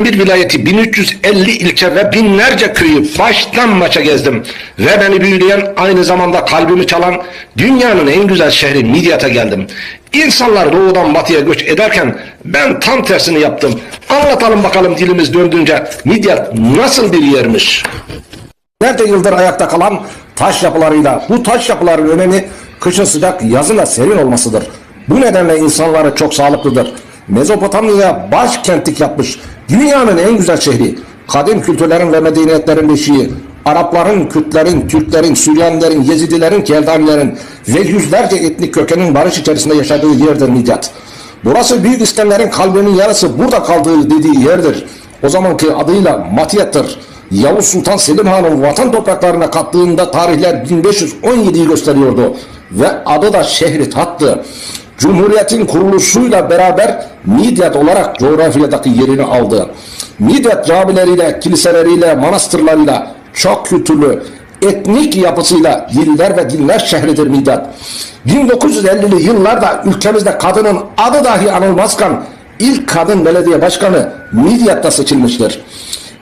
bir vilayeti 1350 ilçe ve binlerce köyü baştan maça gezdim. Ve beni büyüleyen aynı zamanda kalbimi çalan dünyanın en güzel şehri Midyat'a geldim. İnsanlar doğudan batıya göç ederken ben tam tersini yaptım. Anlatalım bakalım dilimiz döndüğünce Midyat nasıl bir yermiş? Nerede yıldır ayakta kalan taş yapılarıyla bu taş yapıların önemi kışın sıcak yazın da serin olmasıdır. Bu nedenle insanları çok sağlıklıdır. Mezopotamya başkentlik yapmış dünyanın en güzel şehri. Kadim kültürlerin ve medeniyetlerin beşiği. Arapların, Kürtlerin, Türklerin, Süryanilerin, Yezidilerin, Keldanilerin ve yüzlerce etnik kökenin barış içerisinde yaşadığı yerdir Midyat. Burası Büyük İskender'in kalbinin yarısı burada kaldığı dediği yerdir. O zamanki adıyla Matiyet'tir. Yavuz Sultan Selim Han'ın vatan topraklarına kattığında tarihler 1517'yi gösteriyordu. Ve adı da Şehri-Tat'tı. Cumhuriyetin kuruluşuyla beraber Midyat olarak coğrafyadaki yerini aldı. Midyat camileriyle, kiliseleriyle, manastırlarıyla çok kültürlü, etnik yapısıyla diller ve dinler şehridir Midyat. 1950'li yıllarda ülkemizde kadının adı dahi anılmazken ilk kadın belediye başkanı Midyat'ta seçilmiştir.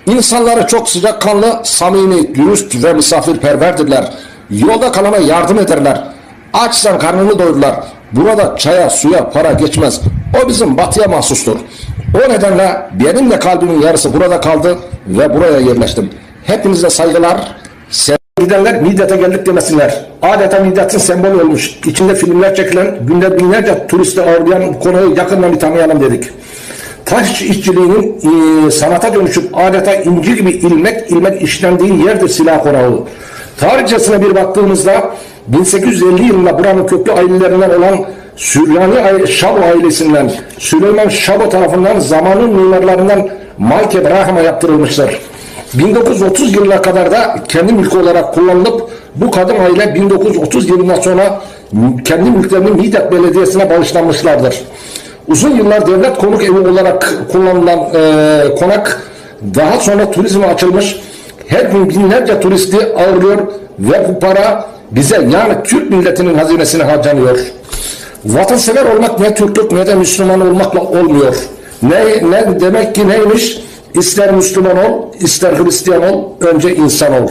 İnsanları çok sıcakkanlı, samimi, dürüst ve misafirperverdirler. Yolda kalana yardım ederler. Açsan karnını doyururlar. Burada çaya, suya para geçmez. O bizim batıya mahsustur. O nedenle benim de kalbimin yarısı burada kaldı ve buraya yerleştim. Hepinize saygılar, Gidenler Midyat'a geldik demesinler. Adeta Midyat'ın sembolü olmuş. İçinde filmler çekilen, günde binlerce turisti ağırlayan konuyu yakından bir tanıyalım dedik. Taş işçiliğinin e, sanata dönüşüp adeta inci gibi ilmek ilmek işlendiği yerdir silah konağı. Tarihçesine bir baktığımızda 1850 yılında buranın köklü ailelerinden olan Süryani Şabo ailesinden Süleyman Şabo tarafından zamanın mimarlarından Mike Ibrahim'a yaptırılmıştır. 1930 yılına kadar da kendi mülkü olarak kullanılıp bu kadın aile 1930 yılından sonra kendi mülklerini Midyat Belediyesi'ne bağışlanmışlardır. Uzun yıllar devlet konuk evi olarak kullanılan e, konak daha sonra turizme açılmış. Her gün binlerce turisti ağırlıyor ve bu para bize yani Türk milletinin hazinesine harcanıyor. Vatansever olmak ne Türklük ne de Müslüman olmakla olmuyor. Ne, ne demek ki neymiş? İster Müslüman ol, ister Hristiyan ol, önce insan ol.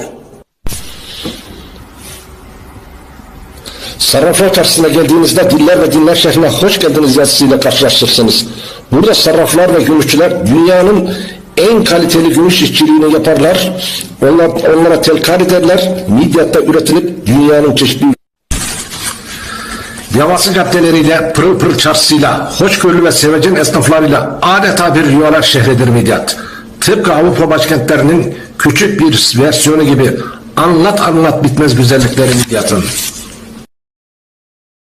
Sarraflar çarşısına geldiğinizde diller ve dinler şehrine hoş geldiniz yazısıyla karşılaşırsınız. Burada sarraflar ve gümüşçüler dünyanın en kaliteli gümüş işçiliğini yaparlar. Onlar, onlara telkar ederler. Midyat'ta üretilip dünyanın çeşitli Yavası caddeleriyle, pırıl pırıl çarşısıyla, hoşgörülü ve sevecen esnaflarıyla adeta bir yuvarlak şehridir Midyat. Tıpkı Avrupa başkentlerinin küçük bir versiyonu gibi anlat anlat bitmez güzellikleri Midyat'ın.